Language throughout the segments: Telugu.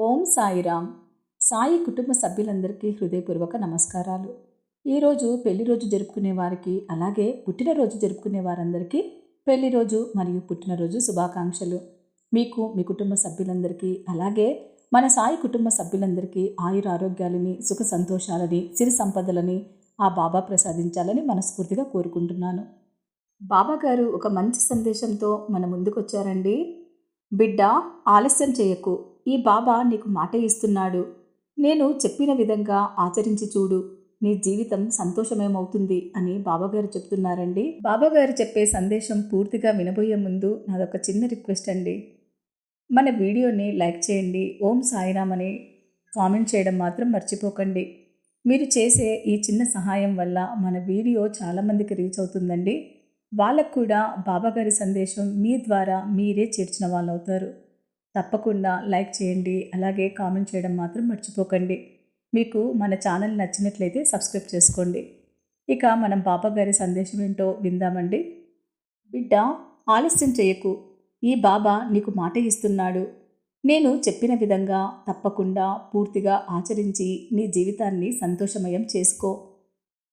ఓం సాయిరామ్. సాయి కుటుంబ సభ్యులందరికీ హృదయపూర్వక నమస్కారాలు. ఈరోజు పెళ్ళి రోజు జరుపుకునే వారికి అలాగే పుట్టినరోజు జరుపుకునే వారందరికీ పెళ్ళి రోజు మరియు పుట్టినరోజు శుభాకాంక్షలు. మీకు మీ కుటుంబ సభ్యులందరికీ అలాగే మన సాయి కుటుంబ సభ్యులందరికీ ఆయుర ఆరోగ్యాలని సుఖ సంతోషాలని సిరి సంపదలని ఆ బాబా ప్రసాదించాలని మనస్ఫూర్తిగా కోరుకుంటున్నాను. బాబా గారు ఒక మంచి సందేశంతో మన ముందుకొచ్చారండి. బిడ్డ ఆలస్యం చేయకు. ఈ బాబా నీకు మాట ఇస్తున్నాడు. నేను చెప్పిన విధంగా ఆచరించి చూడు. నీ జీవితం సంతోషమేమవుతుంది అని బాబాగారు చెప్తున్నారండి. బాబాగారు చెప్పే సందేశం పూర్తిగా వినబోయే ముందు నాదొక చిన్న రిక్వెస్ట్ అండి. మన వీడియోని లైక్ చేయండి. ఓం సాయిరామ్ అని కామెంట్ చేయడం మాత్రం మర్చిపోకండి. మీరు చేసే ఈ చిన్న సహాయం వల్ల మన వీడియో చాలామందికి రీచ్ అవుతుందండి. వాళ్ళకు కూడా బాబాగారి సందేశం మీ ద్వారా మీరే చేర్చిన వాళ్ళు అవుతారు తప్పకుండా లైక్ చేయండి అలాగే కామెంట్ చేయడం మాత్రం మర్చిపోకండి. మీకు మన ఛానల్ నచ్చినట్లయితే సబ్స్క్రైబ్ చేసుకోండి. ఇక మనం బాబాగారి సందేశం ఏంటో విందామండి. బిడ్డ ఆలస్యం చేయకు. ఈ బాబా నీకు మాట ఇస్తున్నాడు. నేను చెప్పిన విధంగా తప్పకుండా పూర్తిగా ఆచరించి నీ జీవితాన్ని సంతోషమయం చేసుకో.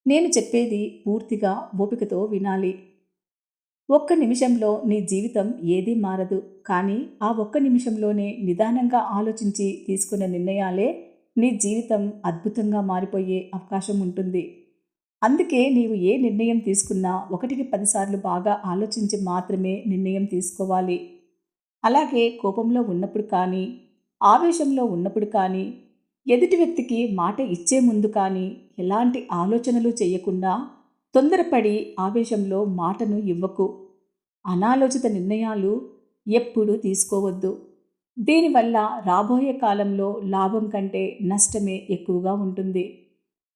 నేను చెప్పేది పూర్తిగా ఓపికతో వినాలి. ఒక్క నిమిషంలో నీ జీవితం ఏదీ మారదు. కానీ ఆ ఒక్క నిమిషంలోనే నిదానంగా ఆలోచించి తీసుకున్న నిర్ణయాలే నీ జీవితం అద్భుతంగా మారిపోయే అవకాశం ఉంటుంది. అందుకే నీవు ఏ నిర్ణయం తీసుకున్నా ఒకటికి పదిసార్లు బాగా ఆలోచించి మాత్రమే నిర్ణయం తీసుకోవాలి. అలాగే కోపంలో ఉన్నప్పుడు కానీ ఆవేశంలో ఉన్నప్పుడు కానీ ఎదుటి వ్యక్తికి మాట ఇచ్చే ముందు కానీ ఎలాంటి ఆలోచనలు చేయకుండా తొందరపడి ఆవేశంలో మాటను ఇవ్వకు. అనాలోచిత నిర్ణయాలు ఎప్పుడూ తీసుకోవద్దు. దీనివల్ల రాబోయే కాలంలో లాభం కంటే నష్టమే ఎక్కువగా ఉంటుంది.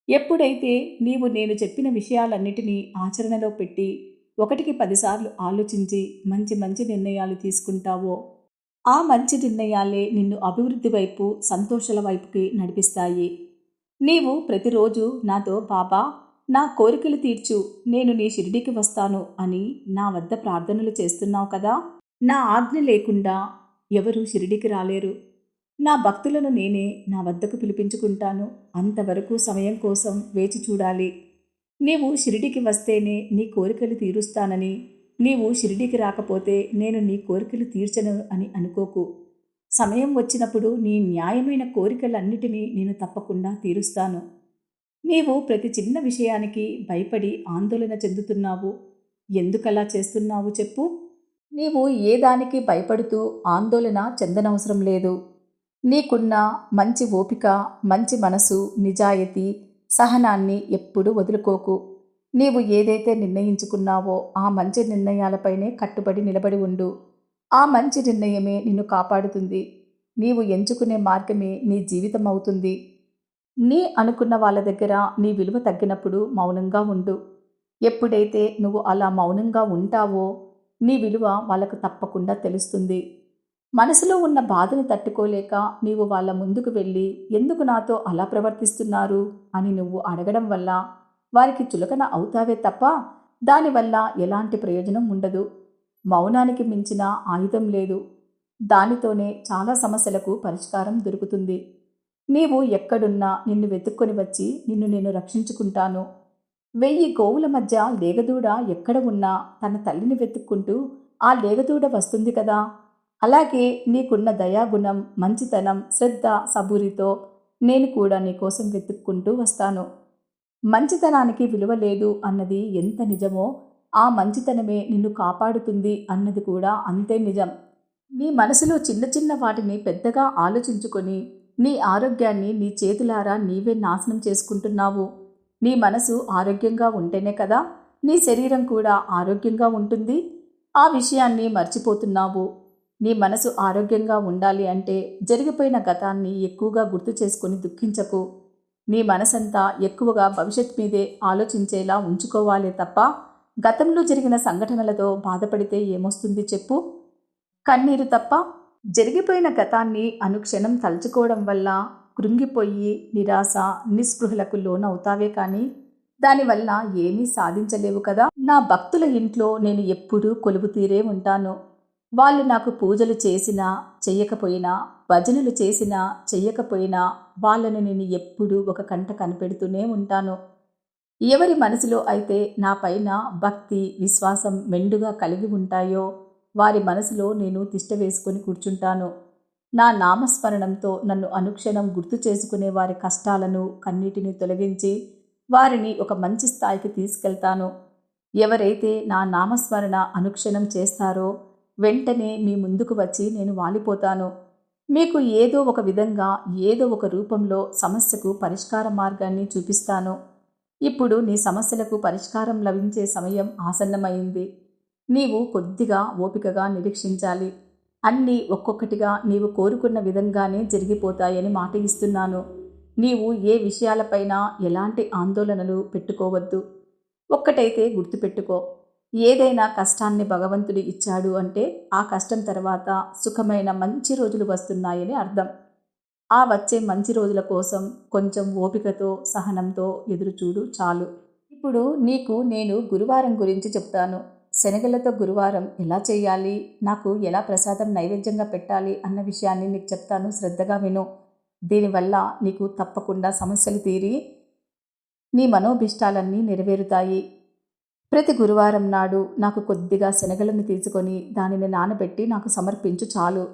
ఎప్పుడైతే నీవు నేను చెప్పిన విషయాలన్నిటినీ ఆచరణలో పెట్టి ఒకటికి పదిసార్లు ఆలోచించి మంచి మంచి నిర్ణయాలు తీసుకుంటావో ఆ మంచి నిర్ణయాలే నిన్ను అభివృద్ధి వైపు సంతోషాల వైపుకి నడిపిస్తాయి. నీవు ప్రతిరోజు నాతో బాబా నా కోరికలు తీర్చు నేను నీ షిరిడికి వస్తాను అని నా వద్ద ప్రార్థనలు చేస్తున్నావు కదా? నా ఆజ్ఞ లేకుండా ఎవరు షిరిడికి రాలేరు. నా భక్తులను నేనే నా వద్దకు పిలిపించుకుంటాను. అంతవరకు సమయం కోసం వేచి చూడాలి. నీవు షిరిడికి వస్తేనే నీ కోరికలు తీరుస్తానని నీవు షిరిడికి రాకపోతే నేను నీ కోరికలు తీర్చను అని అనుకోకు. సమయం వచ్చినప్పుడు నీ న్యాయమైన కోరికలన్నిటినీ నేను తప్పకుండా తీరుస్తాను. నీవు ప్రతి చిన్న విషయానికి భయపడి ఆందోళన చెందుతున్నావు. ఎందుకలా చేస్తున్నావు చెప్పు. నీవు ఏ దానికి భయపడుతూ ఆందోళన చెందనవసరం లేదు. నీకున్న మంచి ఓపిక మంచి మనసు నిజాయితీ సహనాన్ని ఎప్పుడూ వదులుకోకు. నీవు ఏదైతే నిర్ణయించుకున్నావో ఆ మంచి నిర్ణయాలపైనే కట్టుబడి నిలబడి ఉండు. ఆ మంచి నిర్ణయమే నిన్ను కాపాడుతుంది. నీవు ఎంచుకునే మార్గమే నీ జీవితం అవుతుంది నీ అనుకున్న వాళ్ళ దగ్గర నీ విలువ తగ్గినప్పుడు మౌనంగా ఉండు. ఎప్పుడైతే నువ్వు అలా మౌనంగా ఉంటావో నీ విలువ వాళ్ళకు తప్పకుండా తెలుస్తుంది. మనసులో ఉన్న బాధను తట్టుకోలేక నీవు వాళ్ళ ముందుకు వెళ్ళి ఎందుకు నాతో అలా ప్రవర్తిస్తున్నారు అని నువ్వు అడగడం వల్ల వారికి చులకన అవుతావే తప్ప దానివల్ల ఎలాంటి ప్రయోజనం ఉండదు. మౌనానికి మించిన ఆయుధం లేదు. దానితోనే చాలా సమస్యలకు పరిష్కారం దొరుకుతుంది. నీవు ఎక్కడున్నా నిన్ను వెతుక్కొని వచ్చి నిన్ను నేను రక్షించుకుంటాను. వెయ్యి గోవుల మధ్య లేగదూడ ఎక్కడ ఉన్నా తన తల్లిని వెతుక్కుంటూ ఆ లేగదూడ వస్తుంది కదా. అలాగే నీకున్న దయాగుణం మంచితనం శ్రద్ధ సబూరితో నేను కూడా నీకోసం వెతుక్కుంటూ వస్తాను. మంచితనానికి విలువ లేదు అన్నది ఎంత నిజమో ఆ మంచితనమే నిన్ను కాపాడుతుంది అన్నది కూడా అంతే నిజం. నీ మనసులో చిన్న చిన్న వాటిని పెద్దగా ఆలోచించుకొని నీ ఆరోగ్యాన్ని నీ చేతులారా నీవే నాశనం చేసుకుంటున్నావు. నీ మనసు ఆరోగ్యంగా ఉంటేనే కదా నీ శరీరం కూడా ఆరోగ్యంగా ఉంటుంది. ఆ విషయాన్ని మర్చిపోతున్నావు. నీ మనసు ఆరోగ్యంగా ఉండాలి అంటే జరిగిపోయిన గతాన్ని ఎక్కువగా గుర్తు చేసుకొని దుఃఖించకు. నీ మనసంతా ఎక్కువగా భవిష్యత్ మీదే ఆలోచించేలా ఉంచుకోవాలే తప్ప గతంలో జరిగిన సంఘటనలతో బాధపడితే ఏమొస్తుంది చెప్పు. కన్నీరు తప్ప జరిగిపోయిన గతాన్ని అనుక్షణం తలుచుకోవడం వల్ల కృంగిపోయి నిరాశ నిస్పృహలకు లోనవుతావే కానీ దానివల్ల ఏమీ సాధించలేవు కదా. నా భక్తుల ఇంట్లో నేను ఎప్పుడూ కొలువు తీరే ఉంటాను. వాళ్ళు నాకు పూజలు చేసినా చెయ్యకపోయినా భజనలు చేసినా చెయ్యకపోయినా వాళ్ళని నేను ఎప్పుడూ ఒక కంట కనిపెడుతూనే ఉంటాను. ఎవరి మనసులో అయితే నా పైన భక్తి విశ్వాసం మెండుగా కలిగి ఉంటాయో వారి మనసులో నేను తిష్ట వేసుకొని కూర్చుంటాను. నా నామస్మరణంతో నన్ను అనుక్షణం గుర్తు చేసుకునే వారి కష్టాలను కన్నీటిని తొలగించి వారిని ఒక మంచి స్థాయికి తీసుకెళ్తాను. ఎవరైతే నా నామస్మరణ అనుక్షణం చేస్తారో వెంటనే మీ ముందుకు వచ్చి నేను వాలిపోతాను. మీకు ఏదో ఒక విధంగా ఏదో ఒక రూపంలో సమస్యకు పరిష్కార మార్గాన్ని చూపిస్తాను. ఇప్పుడు నీ సమస్యలకు పరిష్కారం లభించే సమయం ఆసన్నమైంది. నీవు కొద్దిగా ఓపికగా నిరీక్షించాలి. అన్నీ ఒక్కొక్కటిగా నీవు కోరుకున్న విధంగానే జరిగిపోతాయని మాట ఇస్తున్నాను. నీవు ఏ విషయాలపైన ఎలాంటి ఆందోళనలు పెట్టుకోవద్దు. ఒక్కటైతే గుర్తుపెట్టుకో. ఏదైనా కష్టాన్ని భగవంతుడు ఇచ్చాడు అంటే ఆ కష్టం తర్వాత సుఖమైన మంచి రోజులు వస్తున్నాయని అర్థం. ఆ వచ్చే మంచి రోజుల కోసం కొంచెం ఓపికతో సహనంతో ఎదురుచూడు చాలు. ఇప్పుడు నీకు నేను గురువారం గురించి చెప్తాను. శనగలతో గురువారం ఎలా చేయాలి? నాకు ఎలా ప్రసాదం నైవేద్యంగా పెట్టాలి? అన్న విషయాన్ని నీకు చెప్తాను. శ్రద్ధగా విను. దీనివల్ల నీకు తప్పకుండా సమస్యలు తీరి నీ మనోభిష్టాలన్నీ నెరవేరుతాయి. ప్రతి గురువారం నాడు నాకు కొద్దిగా శనగలను తీసుకొని దానిని నానబెట్టి నాకు సమర్పించు చాలు.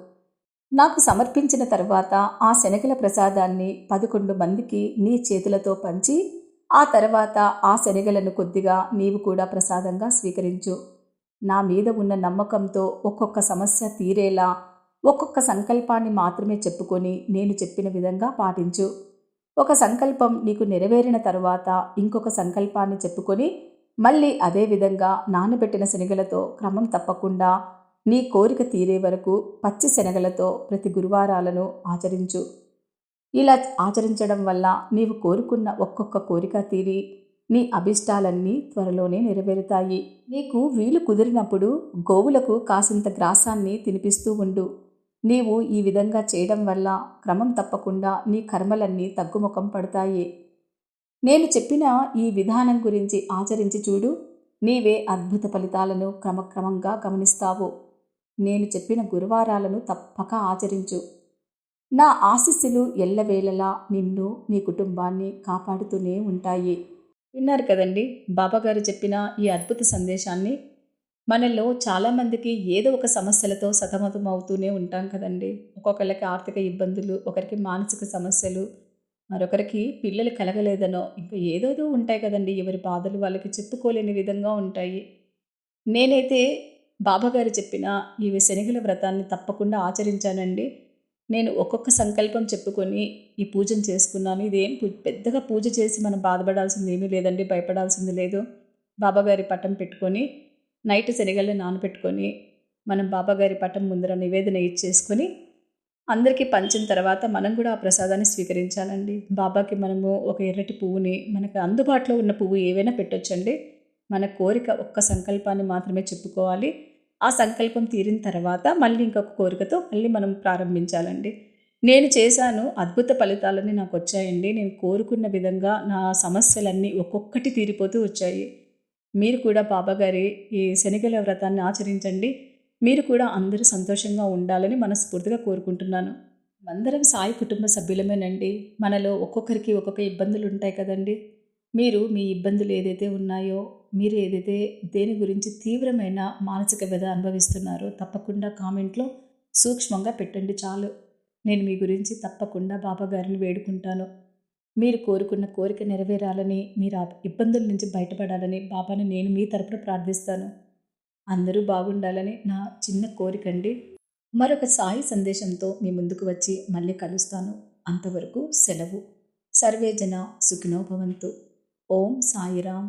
నాకు సమర్పించిన తర్వాత ఆ శనగల ప్రసాదాన్ని పదకొండు మందికి నీ చేతులతో పంచి ఆ తర్వాత ఆ శనగలను కొద్దిగా నీవు కూడా ప్రసాదంగా స్వీకరించు. నా మీద ఉన్న నమ్మకంతో ఒక్కొక్క సమస్య తీరేలా ఒక్కొక్క సంకల్పాన్ని మాత్రమే చెప్పుకొని నేను చెప్పిన విధంగా పాటించు. ఒక సంకల్పం నీకు నెరవేరిన తరువాత ఇంకొక సంకల్పాన్ని చెప్పుకొని మళ్ళీ అదే విధంగా నానబెట్టిన శనగలతో క్రమం తప్పకుండా నీ కోరిక తీరే వరకు పచ్చి శనగలతో ప్రతి గురువారాలను ఆచరించు. ఇలా ఆచరించడం వల్ల నీవు కోరుకున్న ఒక్కొక్క కోరిక తీరి నీ అభిష్టాలన్నీ త్వరలోనే నెరవేరుతాయి. నీకు వీలు కుదిరినప్పుడు గోవులకు కాసింత గ్రాసాన్ని తినిపిస్తూ ఉండు. నీవు ఈ విధంగా చేయడం వల్ల క్రమం తప్పకుండా నీ కర్మలన్నీ తగ్గుముఖం పడతాయి. నేను చెప్పిన ఈ విధానం గురించి ఆచరించి చూడు. నీవే అద్భుత ఫలితాలను క్రమక్రమంగా గమనిస్తావు. నేను చెప్పిన గురువారాలను తప్పక ఆచరించు. నా ఆశీస్సులు ఎల్లవేళలా నిన్ను నీ కుటుంబాన్ని కాపాడుతూనే ఉంటాయి. విన్నారు కదండి బాబాగారు చెప్పిన ఈ అద్భుత సందేశాన్ని. మనలో చాలామందికి ఏదో ఒక సమస్యలతో సతమతం అవుతూనే ఉంటాం కదండి. ఒక్కొక్కరికి ఆర్థిక ఇబ్బందులు ఒకరికి మానసిక సమస్యలు మరొకరికి పిల్లలు కలగలేదనో ఇంకా ఏదోదో ఉంటాయి కదండి ఎవరి బాధలు వాళ్ళకి చెప్పుకోలేని విధంగా ఉంటాయి. నేనైతే బాబాగారు చెప్పిన ఈ శనిగల వ్రతాన్ని తప్పకుండా ఆచరించానండి. నేను ఒక్కొక్క సంకల్పం చెప్పుకొని ఈ పూజను చేసుకున్నాను. ఇదేం పెద్దగా పూజ చేసి మనం బాధపడాల్సింది ఏమీ లేదండి భయపడాల్సింది లేదు. బాబాగారి పట్టం పెట్టుకొని నైట్ శనగల్ని నానబెట్టుకొని మనం బాబాగారి పట్టం ముందర నివేదన ఇచ్చేసుకొని అందరికీ పంచిన తర్వాత మనం కూడా ఆ ప్రసాదాన్ని స్వీకరించాలండి. బాబాకి మనము ఒక ఎర్రటి పువ్వుని మనకు అందుబాటులో ఉన్న పువ్వు ఏవైనా పెట్టొచ్చండి. మన కోరిక ఒక్క సంకల్పాన్ని మాత్రమే చెప్పుకోవాలి. ఆ సంకల్పం తీరిన తర్వాత మళ్ళీ ఇంకొక కోరికతో మళ్ళీ మనం ప్రారంభించాలండి. నేను చేశాను అద్భుత ఫలితాలన్నీ నాకు వచ్చాయండి. నేను కోరుకున్న విధంగా నా సమస్యలన్నీ ఒక్కొక్కటి తీరిపోతూ వచ్చాయి. మీరు కూడా బాబాగారి ఈ శనిగల వ్రతాన్ని ఆచరించండి. మీరు కూడా అందరూ సంతోషంగా ఉండాలని మనస్ఫూర్తిగా కోరుకుంటున్నాను. అందరం సాయి కుటుంబ సభ్యులమేనండి. మనలో ఒక్కొక్కరికి ఒక్కొక్క ఇబ్బందులు ఉంటాయి కదండి. మీరు మీ ఇబ్బందులు ఏదైతే ఉన్నాయో మీరు ఏదైతే దేని గురించి తీవ్రమైన మానసిక వ్యధ అనుభవిస్తున్నారో తప్పకుండా కామెంట్లో సూక్ష్మంగా పెట్టండి చాలు. నేను మీ గురించి తప్పకుండా బాబాగారిని వేడుకుంటాను. మీరు కోరుకున్న కోరిక నెరవేరాలని మీరు ఆ ఇబ్బందుల నుంచి బయటపడాలని బాబాని నేను మీ తరపున ప్రార్థిస్తాను. అందరూ బాగుండాలని నా చిన్న కోరికండి మరొక సాయి సందేశంతో మీ ముందుకు వచ్చి మళ్ళీ కలుస్తాను. అంతవరకు సెలవు. సర్వేజన సుఖినోభవంతు భవంతు ఓం సాయిరామ్